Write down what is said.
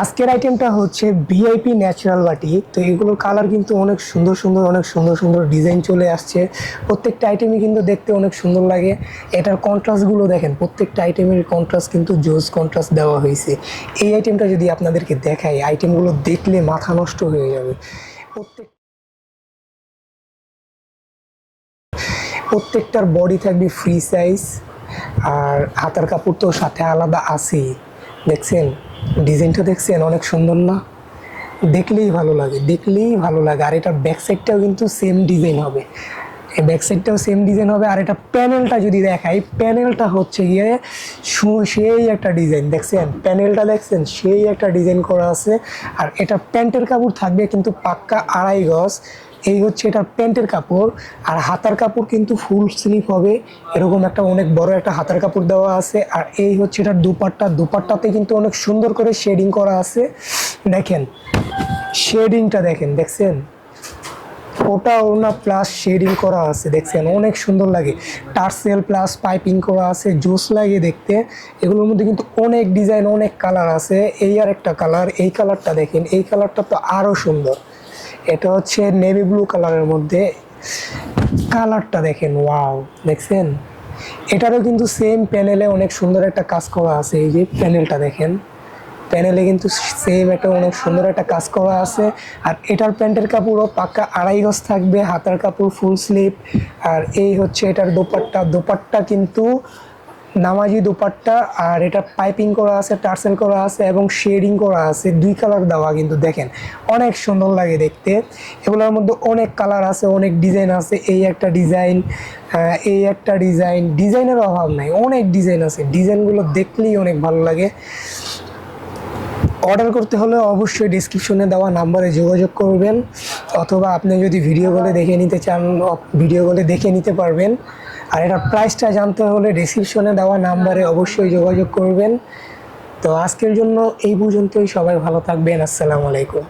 আজকের আইটেমটা হচ্ছে ভিআইপি ন্যাচারাল বাটি। তো এগুলোর কালার কিন্তু অনেক সুন্দর সুন্দর, অনেক সুন্দর সুন্দর ডিজাইন চলে আসছে। প্রত্যেকটা আইটেমই কিন্তু দেখতে অনেক সুন্দর লাগে। এটার কন্ট্রাস্টগুলো দেখেন, প্রত্যেকটা আইটেমের কন্ট্রাস্ট কিন্তু জোস কন্ট্রাস্ট দেওয়া হয়েছে। এই আইটেমটা যদি আপনাদেরকে দেখাই আইটেমগুলো দেখলে মাথা নষ্ট হয়ে যাবে। প্রত্যেক প্রত্যেকটার বডি থাকবে ফ্রি সাইজ আর হাতার কাপড় তো সাথে আলাদা আছেই। দেখছেন? ডিজাইনটা দেখছেন? অনেক সুন্দর না? দেখলেই ভালো লাগে, দেখলেই ভালো লাগে। আর এটার ব্যাক সাইডটাও কিন্তু সেম ডিজাইন হবে। এই ব্যাক সাইডটাও সেম ডিজাইন হবে। আর এটা প্যানেলটা যদি দেখাই প্যানেলটা হচ্ছে গিয়ে সেই একটা ডিজাইন দেখছেন? প্যানেলটা দেখছেন? সেই একটা ডিজাইন করা আছে। আর এটা প্যান্টের কাপড় থাকবে কিন্তু পাক্কা আড়াই গজ। এই হচ্ছে এটার প্যান্টের কাপড়, আর হাতার কাপড় কিন্তু ফুল স্লিভ হবে। এরকম একটা অনেক বড় একটা হাতার কাপড় দেওয়া আছে। আর এই হচ্ছে এটার দুপাট্টা। দুপাট্টাতে কিন্তু অনেক সুন্দর করে শেডিং করা আছে। দেখেন শেডিংটা দেখেন, দেখছেন? ওটা ওনা প্লাস শেডিং করা আছে, দেখছেন? অনেক সুন্দর লাগে। টার্সেল প্লাস পাইপিং করা আছে, জুস লাগে দেখতে। এগুলোর মধ্যে কিন্তু অনেক ডিজাইন অনেক কালার আছে। এই আর একটা কালার এই কালারটা দেখেন, এই কালারটা তো আরও সুন্দর। এটা হচ্ছে নেভি ব্লু কালারের মধ্যে কালারটা দেখেন ওয়াও দেখছেন? এটারও কিন্তু সেম প্যানেলে অনেক সুন্দর একটা কাজ করা আছে, এই যে প্যানেলটা দেখেন। প্যানেলে কিন্তু সেম একটা অনেক সুন্দর একটা কাজ করা আছে, আর এটার প্যান্টের কাপড়ও পাক্কা আড়াই গজ থাকবে, হাতার কাপড় ফুল স্লিপ আর এই হচ্ছে এটার দোপাট্টা। দোপাট্টা কিন্তু নামাজি দুপাট্টা আর এটা পাইপিং করা আছে, টার্সেল করা আছে এবং শেডিং করা আছে। দুই কালার দেওয়া কিন্তু দেখেন, অনেক সুন্দর লাগে দেখতে। এগুলোর মধ্যে অনেক কালার আছে, অনেক ডিজাইন আছে। এই একটা ডিজাইন এই একটা ডিজাইন, ডিজাইনের অভাব নাই। অনেক ডিজাইন আছে। ডিজাইনগুলো দেখলেই অনেক ভালো লাগে। অর্ডার করতে হলে অবশ্যই ডিসক্রিপশনে দেওয়া নাম্বারে যোগাযোগ করবেন, অথবা আপনি যদি ভিডিও কলে দেখে নিতে চান ভিডিও কলে দেখে নিতে পারবেন। আর এটার প্রাইসটা জানতে হলে ডিসক্রিপশনে দেওয়া নাম্বারে অবশ্যই যোগাযোগ করবেন। তো আজকের জন্য এই পর্যন্তই, সবাই ভালো থাকবেন, আসসালামু আলাইকুম।